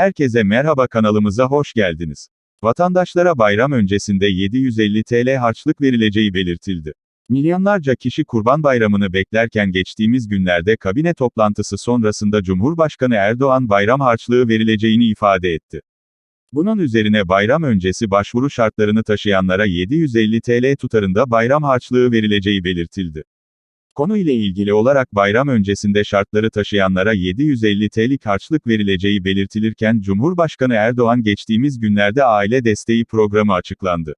Herkese merhaba kanalımıza hoş geldiniz. Vatandaşlara bayram öncesinde 750 TL harçlık verileceği belirtildi. Milyonlarca kişi Kurban Bayramı'nı beklerken geçtiğimiz günlerde kabine toplantısı sonrasında Cumhurbaşkanı Erdoğan bayram harçlığı verileceğini ifade etti. Bunun üzerine bayram öncesi başvuru şartlarını taşıyanlara 750 TL tutarında bayram harçlığı verileceği belirtildi. Konu ile ilgili olarak bayram öncesinde şartları taşıyanlara 750 TL'lik harçlık verileceği belirtilirken Cumhurbaşkanı Erdoğan geçtiğimiz günlerde aile desteği programı açıklandı.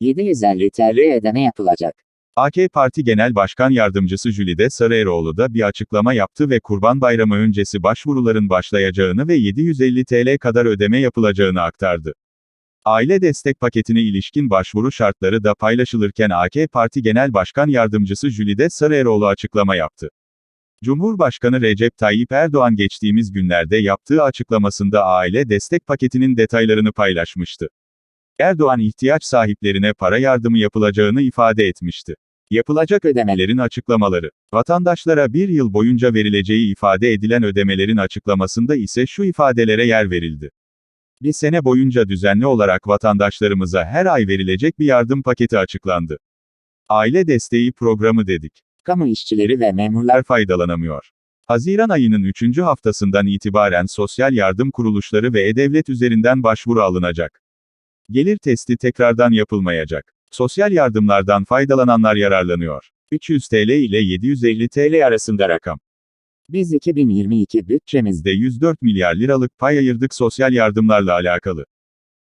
750 TL ödeme yapılacak. AK Parti Genel Başkan Yardımcısı Jülide Sarıeroğlu da bir açıklama yaptı ve Kurban Bayramı öncesi başvuruların başlayacağını ve 750 TL kadar ödeme yapılacağını aktardı. Aile destek paketine ilişkin başvuru şartları da paylaşılırken AK Parti Genel Başkan Yardımcısı Jülide Sarıeroğlu açıklama yaptı. Cumhurbaşkanı Recep Tayyip Erdoğan geçtiğimiz günlerde yaptığı açıklamasında aile destek paketinin detaylarını paylaşmıştı. Erdoğan ihtiyaç sahiplerine para yardımı yapılacağını ifade etmişti. Yapılacak ödemelerin açıklamaları. Vatandaşlara bir yıl boyunca verileceği ifade edilen ödemelerin açıklamasında ise şu ifadelere yer verildi. Bir sene boyunca düzenli olarak vatandaşlarımıza her ay verilecek bir yardım paketi açıklandı. Aile desteği programı dedik. Kamu işçileri ve memurlar faydalanamıyor. Haziran ayının 3. haftasından itibaren sosyal yardım kuruluşları ve e-devlet üzerinden başvuru alınacak. Gelir testi tekrardan yapılmayacak. Sosyal yardımlardan faydalananlar yararlanıyor. 300 TL ile 750 TL arasında rakam. Biz 2022 bütçemizde Bizde 104 milyar liralık pay ayırdık sosyal yardımlarla alakalı.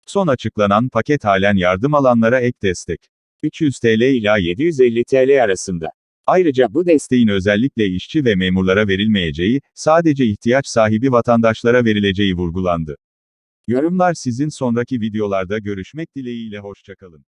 Son açıklanan paket halen yardım alanlara ek destek. 300 TL ila 750 TL arasında. Ayrıca bu desteğin özellikle işçi ve memurlara verilmeyeceği, sadece ihtiyaç sahibi vatandaşlara verileceği vurgulandı. Yorumlar sizin sonraki videolarda görüşmek dileğiyle hoşçakalın.